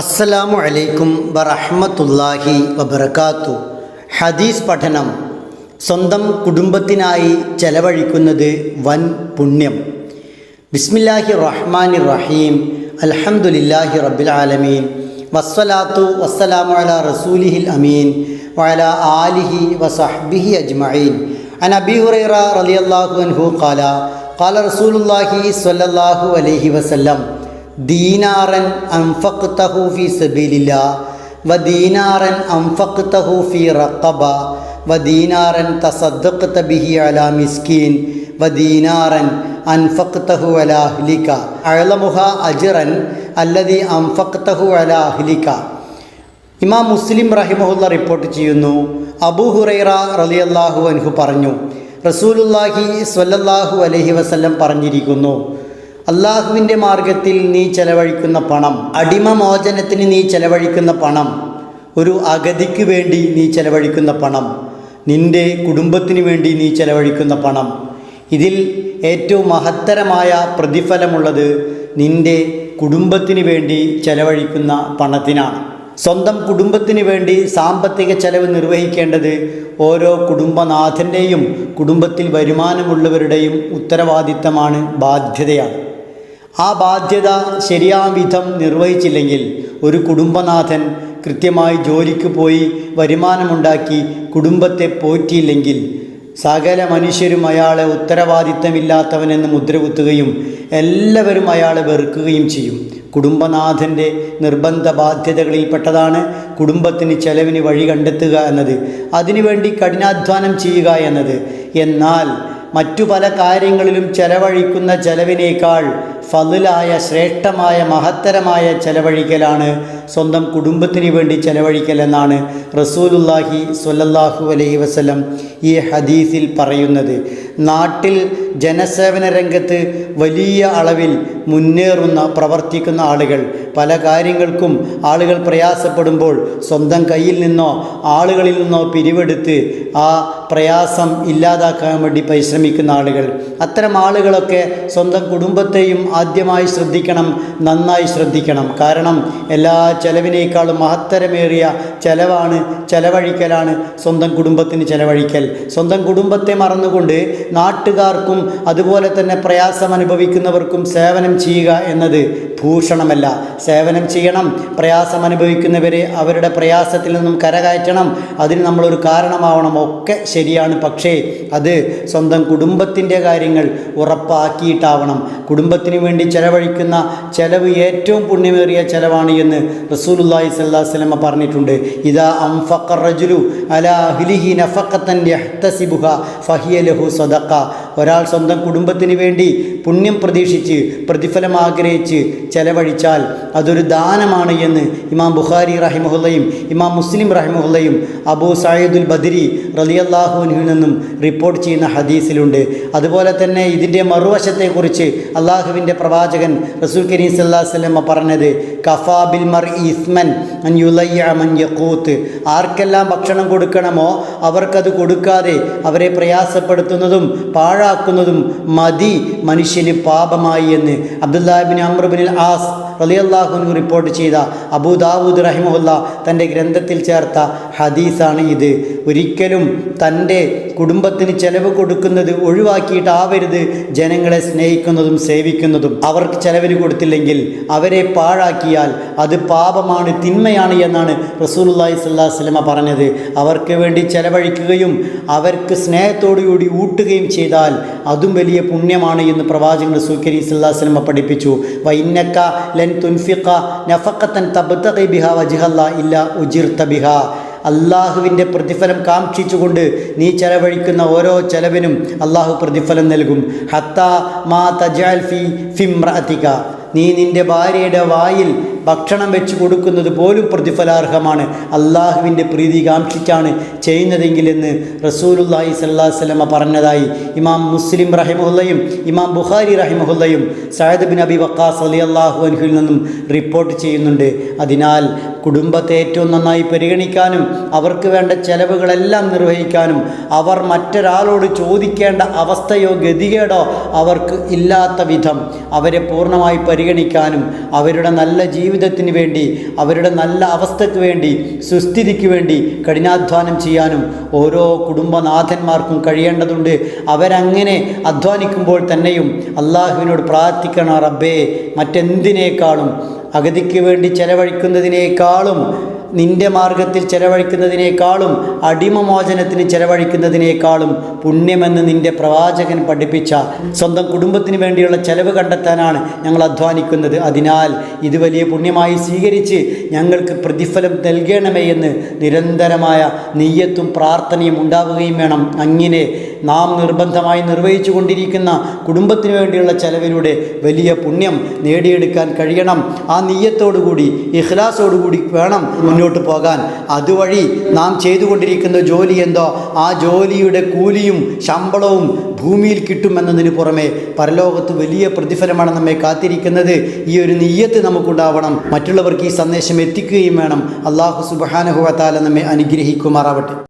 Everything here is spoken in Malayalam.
അസ്സലാമു അലൈക്കും വറഹ്മത്തുള്ളാഹി വബർക്കാത്തു ഹദീസ് പഠനം. സ്വന്തം കുടുംബത്തിനായി ചെലവഴിക്കുന്നത് വൻ പുണ്യം. ബിസ്മില്ലാഹി റഹ്മാനി റഹീം. അൽഹംദുലില്ലാഹി റബ്ബിൽ ആലമീൻ. വസ്സലാത്തു വസ്സലാമു അലാ റസൂലിഹിൽ അമീൻ. വഅല ആലിഹി വസഹ്ബിഹി അജ്മഈൻ. അൻ അബി ഹുറൈറ റളിയല്ലാഹു അൻഹു ഖാല. ഖാല റസൂലുള്ളാഹി സ്വല്ലല്ലാഹു അലൈഹി വസല്ലം. ദീനാറൻ അംഫഖ്തഹു ഫി സബീലില്ല വ ദീനാറൻ അംഫഖ്തഹു ഫി റഖബ വ ദീനാറൻ തസദ്ദഖ്ത ബിഹി അലാ മിസ്കീൻ വ ദീനാറൻ അൻഫഖ്തഹു അലാ അഹ്ലിക. അഅലമുഹ അജ്റൻ അല്ലദി അംഫഖ്തഹു അലാ അഹ്ലിക. ഇമാം മുസ്ലിം റഹിമഹുള്ള റിപ്പോർട്ട് ചെയ്യുന്നു. അബൂ ഹുറൈറ റളിയല്ലാഹു അൻഹു പറഞ്ഞു. റസൂലുള്ളാഹി സ്വല്ലല്ലാഹു അലൈഹി വസല്ലം പറഞ്ഞിരിക്കുന്നു. അള്ളാഹുവിന്റെ മാർഗത്തിൽ നീ ചെലവഴിക്കുന്ന പണം അടിമമോചനത്തിന് നീ ചെലവഴിക്കുന്ന പണം ഒരു അഗതിക്ക് വേണ്ടി നീ ചെലവഴിക്കുന്ന പണം നിന്റെ കുടുംബത്തിന് വേണ്ടി നീ ചെലവഴിക്കുന്ന പണം. ഇതിൽ ഏറ്റവും മഹത്തരമായ പ്രതിഫലമുള്ളത് നിന്റെ കുടുംബത്തിന് വേണ്ടി ചെലവഴിക്കുന്ന പണത്തിനാണ്. സ്വന്തം കുടുംബത്തിന് വേണ്ടി സാമ്പത്തിക ചെലവ് നിർവഹിക്കേണ്ടത് ഓരോ കുടുംബനാഥന്റെയും കുടുംബത്തിൽ വരുമാനമുള്ളവരുടെയും ഉത്തരവാദിത്തമാണ് ബാധ്യതയാണ്. ആ ബാധ്യത ശരിയാം വിധം നിർവഹിച്ചില്ലെങ്കിൽ ഒരു കുടുംബനാഥൻ കൃത്യമായി ജോലിക്ക് പോയി വരുമാനമുണ്ടാക്കി കുടുംബത്തെ പോറ്റിയില്ലെങ്കിൽ സകല മനുഷ്യരും അയാളെ ഉത്തരവാദിത്തമില്ലാത്തവനെന്ന് മുദ്രകുത്തുകയും എല്ലാവരും അയാളെ വെറുക്കുകയും ചെയ്യും. കുടുംബനാഥന്റെ നിർബന്ധ ബാധ്യതകളിൽപ്പെട്ടതാണ് കുടുംബത്തിന് ചെലവിന് വഴി കണ്ടെത്തുക എന്നത്. അതിനുവേണ്ടി കഠിനാധ്വാനം ചെയ്യുക എന്നത്. എന്നാൽ മറ്റു പല കാര്യങ്ങളിലും ചെലവഴിക്കുന്ന ചെലവിനേക്കാൾ ഫതിലായ ശ്രേഷ്ഠമായ മഹത്തരമായ ചെലവഴിക്കലാണ് സ്വന്തം കുടുംബത്തിന് വേണ്ടി ചെലവഴിക്കൽ എന്നാണ് റസൂലുല്ലാഹി സൊല്ലാഹു അലൈഹി വസ്ലം ഈ ഹദീസിൽ പറയുന്നത്. നാട്ടിൽ ജനസേവന രംഗത്ത് വലിയ അളവിൽ മുന്നേറുന്ന പ്രവർത്തിക്കുന്ന ആളുകൾ പല കാര്യങ്ങൾക്കും ആളുകൾ പ്രയാസപ്പെടുമ്പോൾ സ്വന്തം കയ്യിൽ നിന്നോ ആളുകളിൽ നിന്നോ പിരിവെടുത്ത് ആ പ്രയാസം ഇല്ലാതാക്കാൻ വേണ്ടി പരിശ്രമിക്കുന്ന ആളുകൾ. അത്തരം ആളുകളൊക്കെ സ്വന്തം കുടുംബത്തെയും ആദ്യമായി ശ്രദ്ധിക്കണം നന്നായി ശ്രദ്ധിക്കണം. കാരണം എല്ലാ ചെലവിനേക്കാളും മഹത്തരമേറിയ ചെലവാണ് ചെലവഴിക്കലാണ് സ്വന്തം കുടുംബത്തിന് ചെലവഴിക്കൽ. സ്വന്തം കുടുംബത്തെ മറന്നുകൊണ്ട് നാട്ടുകാർക്കും അതുപോലെ തന്നെ പ്രയാസം അനുഭവിക്കുന്നവർക്കും സേവനം ചെയ്യുക എന്നത് ഭൂഷണമല്ല. സേവനം ചെയ്യണം പ്രയാസം അനുഭവിക്കുന്നവരെ അവരുടെ പ്രയാസത്തിൽ നിന്നും കരകയറ്റണം അതിന് നമ്മളൊരു കാരണമാവണം. ഒക്കെ ശരിയാണ് പക്ഷേ അത് സ്വന്തം കുടുംബത്തിന്റെ കാര്യങ്ങൾ ഉറപ്പാക്കിയിട്ടാവണം. കുടുംബത്തിന് വേണ്ടി ചെലവഴിക്കുന്ന ചെലവ് ഏറ്റവും പുണ്യമേറിയ ചെലവാണ് എന്ന് റസൂലുല്ലാഹി അലൈഹി വസല്ലം പറഞ്ഞിട്ടുണ്ട് ഇതാ അംഫഖ റജുലു അലാ അഹ്ലിഹി നഫഖത്തൻ യഹ്തസിബുഹ ഫഹിയ ലഹു സദഖ. ഒരാൾ സ്വന്തം കുടുംബത്തിന് വേണ്ടി പുണ്യം പ്രതീക്ഷിച്ച് പ്രതിഫലം ആഗ്രഹിച്ച് ചെലവഴിച്ചാൽ അതൊരു ദാനമാണ് എന്ന് ഇമാം ബുഖാരി റഹിമുഹുല്ലയും ഇമാം മുസ്ലിം റഹിമുഹുല്ലയും അബൂ സായിദുൽ ബദരി റലിയല്ലാഹുവിനിൽ നിന്നും റിപ്പോർട്ട് ചെയ്യുന്ന ഹദീസിലുണ്ട്. അതുപോലെ തന്നെ ഇതിന്റെ മറുവശത്തെക്കുറിച്ച് അള്ളാഹുവിന്റെ പ്രവാചകൻ റസൂൽ കരീം സല്ലാ വസല്ലം പറഞ്ഞത് കഫാബിൽ മർ ഇസ്മൻ അൻ യുലയ്യ മൻ ആർക്കെല്ലാം ഭക്ഷണം കൊടുക്കണമോ അവർക്കത് കൊടുക്കാതെ അവരെ പ്രയാസപ്പെടുത്തുന്നതും പാഴാക്കുന്നതും മതി മനുഷ്യന് പാപമായി എന്ന്. അബ്ദുല്ലാബിൻ അമ്രബിൻ ആസ് റലിയല്ലാഹുനു റിപ്പോർട്ട് ചെയ്ത അബുദാവൂദ് റഹിമുല്ല തന്റെ ഗ്രന്ഥത്തിൽ ചേർത്ത ഹദീസാണ് ഇത്. ഒരിക്കലും തന്റെ കുടുംബത്തിന് ചെലവ് കൊടുക്കുന്നത് ഒഴിവാക്കിയിട്ടാവരുത് ജനങ്ങളെ സ്നേഹിക്കുന്നതും സേവിക്കുന്നതും. അവർക്ക് ചെലവിന് കൊടുത്തില്ലെങ്കിൽ അവരെ പാഴാക്കിയാൽ അത് പാപമാണ് തിന്മയാണ് എന്നാണ് റസൂലുല്ലാഹി സ്വല്ലല്ലാഹു അലൈഹി വസല്ലമ പറഞ്ഞത്. അവർക്ക് വേണ്ടി ചെലവഴിക്കുകയും അവർക്ക് സ്നേഹത്തോടുകൂടി ഊട്ടുകയും ചെയ്താൽ അതും വലിയ പുണ്യമാണ് എന്ന് പ്രവാചകൻ റസൂൽ കരീം സ്വല്ലല്ലാഹു അലൈഹി വസല്ലമ പഠിപ്പിച്ചു. വൈന്നക്ക ലൻ തുൻഫിഖ നഫക്കത്തൻ തബ്തഗി ബിഹ വജ്ഹല്ല ഇല്ല ഉജിർത ബിഹ. അള്ളാഹുവിന്റെ പ്രതിഫലം കാക്ഷിച്ചുകൊണ്ട് നീ ചെലവഴിക്കുന്ന ഓരോ ചെലവിനും അള്ളാഹു പ്രതിഫലം നൽകും. ഹത്ത മാ തജാൽ ഫി ഫിമ്രഅതിക നീ നിന്റെ ഭാര്യയുടെ വായിൽ ഭക്ഷണം വെച്ച് കൊടുക്കുന്നത് പോലും പ്രതിഫലാർഹമാണ്. അള്ളാഹുവിന്റെ പ്രീതി കാക്ഷിച്ചാണ് ചെയ്യുന്നതെങ്കിൽ എന്ന് റസൂലുല്ലാഹി സല്ലാ വല്ലമ പറഞ്ഞതായി ഇമാം മുസ്ലിം റഹിമുല്ലയും ഇമാം Bukhari റഹിമുല്ലയും Saad bin Abi Waqqas Ali അള്ളാഹു അൻഹുവിൽ നിന്നും റിപ്പോർട്ട് ചെയ്യുന്നുണ്ട്. അതിനാൽ കുടുംബത്തെ ഏറ്റവും നന്നായി പരിഗണിക്കാനും അവർക്ക് വേണ്ട ചെലവുകളെല്ലാം നിർവഹിക്കാനും അവർ മറ്റൊരാളോട് ചോദിക്കേണ്ട അവസ്ഥയോ ഗതികേടോ അവർക്ക് ഇല്ലാത്ത വിധം അവരെ പൂർണമായി പരിഗണിക്കാനും അവരുടെ നല്ല ജീവിതം ജീവിതത്തിന് വേണ്ടി അവരുടെ നല്ല അവസ്ഥയ്ക്ക് വേണ്ടി സുസ്ഥിതിക്ക് വേണ്ടി കഠിനാധ്വാനം ചെയ്യാനും ഓരോ കുടുംബനാഥന്മാർക്കും കഴിയേണ്ടതുണ്ട്. അവരങ്ങനെ അധ്വാനിക്കുമ്പോൾ തന്നെയും അള്ളാഹുവിനോട് പ്രാർത്ഥിക്കണം റബ്ബേ മറ്റെന്തിനേക്കാളും അഗതിക്ക് വേണ്ടി ചെലവഴിക്കുന്നതിനേക്കാളും നിന്റെ മാർഗത്തിൽ ചെലവഴിക്കുന്നതിനേക്കാളും അടിമമോചനത്തിന് ചെലവഴിക്കുന്നതിനേക്കാളും പുണ്യമെന്ന് നിന്റെ പ്രവാചകൻ പഠിപ്പിച്ച സ്വന്തം കുടുംബത്തിന് വേണ്ടിയുള്ള ചെലവ് കണ്ടെത്താനാണ് ഞങ്ങൾ അധ്വാനിക്കുന്നത്. അതിനാൽ ഇത് വലിയ പുണ്യമായി സ്വീകരിച്ച് ഞങ്ങൾക്ക് പ്രതിഫലം നൽകണമേ എന്ന് നിരന്തരമായ നെയ്യത്തും പ്രാർത്ഥനയും ഉണ്ടാവുകയും വേണം. അങ്ങനെ നാം നിർബന്ധമായി നിർവഹിച്ചു കൊണ്ടിരിക്കുന്ന കുടുംബത്തിന് വേണ്ടിയുള്ള ചെലവിലൂടെ വലിയ പുണ്യം നേടിയെടുക്കാൻ കഴിയണം. ആ നെയ്യത്തോടുകൂടി ഇഖ്ലാസോടുകൂടി വേണം മുന്നോട്ട് പോകാൻ. അതുവഴി നാം ചെയ്തുകൊണ്ടിരിക്കുന്ന ജോലി എന്തോ? ആ ജോലിയുടെ കൂലിയും ശമ്പളവും ഭൂമിയിൽ കിട്ടുമെന്നതിന് പുറമെ പരലോകത്ത് വലിയ പ്രതിഫലമാണ് നമ്മെ കാത്തിരിക്കുന്നത്. ഈ ഒരു നെയ്യത്ത് നമുക്കുണ്ടാവണം. മറ്റുള്ളവർക്ക് ഈ സന്ദേശം എത്തിക്കുകയും വേണം. അള്ളാഹു സുബാനഹുവത്താല നമ്മെ അനുഗ്രഹിക്കുമാറാവട്ടെ.